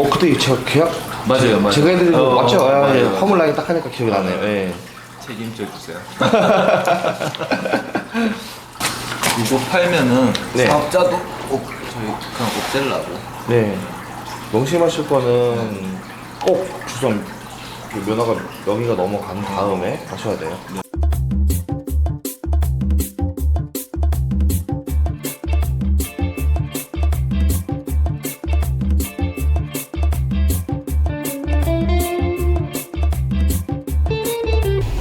어 그때 제가 계약 맞아요, 맞아요. 제가 해드린 거 어, 맞죠? 아, 예. 맞아요. 화물 라인 딱 하니까 기억이 나네요. 예. 책임져 주세요. 이거 팔면은 네. 사업자도 꼭 저희 그냥 없앨라고. 네. 명심하실 거는 꼭 주선 그 면허가 여기가 넘어간 다음에 하셔야 돼요.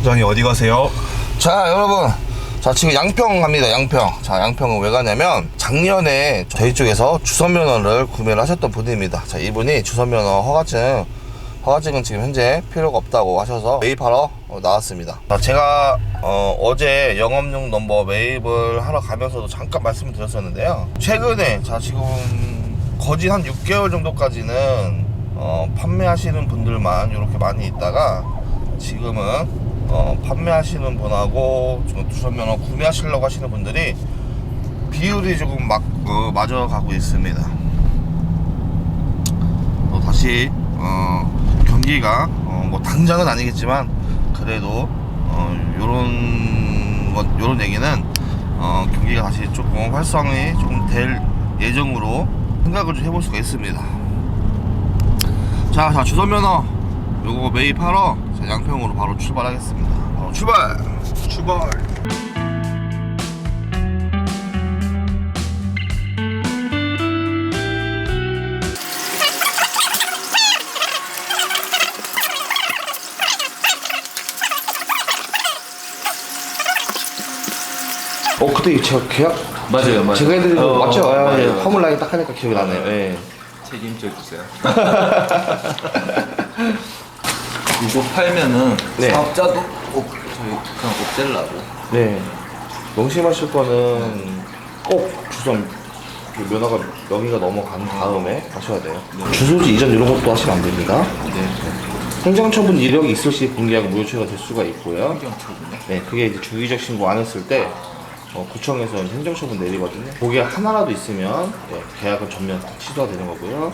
부장님 어디 가세요? 자 여러분. 자 지금 양평 갑니다 양평. 자 양평은 왜 가냐면 작년에 저희 쪽에서 주선면허를 구매를 하셨던 분입니다. 자 이분이 주선면허 허가증 허가증은 지금 현재 필요가 없다고 하셔서 매입하러 어, 나왔습니다. 자, 제가 어, 제 영업용 넘버 매입을 하러 가면서도 잠깐 말씀을 드렸었는데요. 최근에 자 지금 거진 한 6개월 정도까지는 어, 판매하시는 분들만 이렇게 많이 있다가 지금은 어, 판매하시는 분하고 두선면허 구매하시려고 하시는 분들이 비율이 조금 막 어, 맞아가고 있습니다. 또 다시 어, 경기가 어, 뭐 당장은 아니겠지만 그래도 어, 요런 것 요런 얘기는 어, 경기가 다시 조금 활성이 조금 될 예정으로 생각을 좀 해볼 수가 있습니다. 자, 자 주선면허 요거 매입하러 자, 양평으로 바로 출발하겠습니다. 바로 출발! 출발! 어 그때 제가 계약 맞아요, 맞아요. 제가 해드린 거 어, 맞죠? 아, 맞아요, 예. 화물 라인 딱 하니까 기억이 나네요. 예. 책임져 주세요. 이거 팔면은 네. 사업자도 꼭 저희 그냥 없앨라고. 네. 명심하실 거는 꼭 주선 그 면허가 여기가 넘어간 다음에 하셔야 돼요. 주소지 이전 이런 것도 하시면 안 됩니다. 네. 행정처분 이력이 있을 시 공개하고 무효처리가 될 수가 있고요. 환경 처분요. 네, 그게 이제 주기적 신고 안 했을 때 어, 구청에서 행정처분 내리거든요. 그게 하나라도 있으면 네, 계약은 전면 취소가 되는 거고요.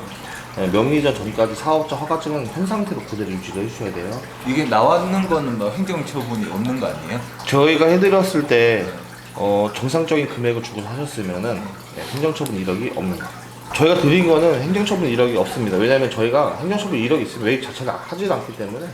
네, 명의이전 전까지 사업자 허가증은 현 상태로 그대로 유지를 해주셔야 돼요. 이게 나왔는 거는 뭐 행정처분이 없는 거 아니에요? 저희가 해드렸을 때 어, 정상적인 금액을 주고 사셨으면은 네, 행정처분 이력이 없는 거. 저희가 드린 거는 행정처분 이력이 없습니다. 왜냐하면 저희가 행정처분 이력이 있으면 매입 자체를 하지 않기 때문에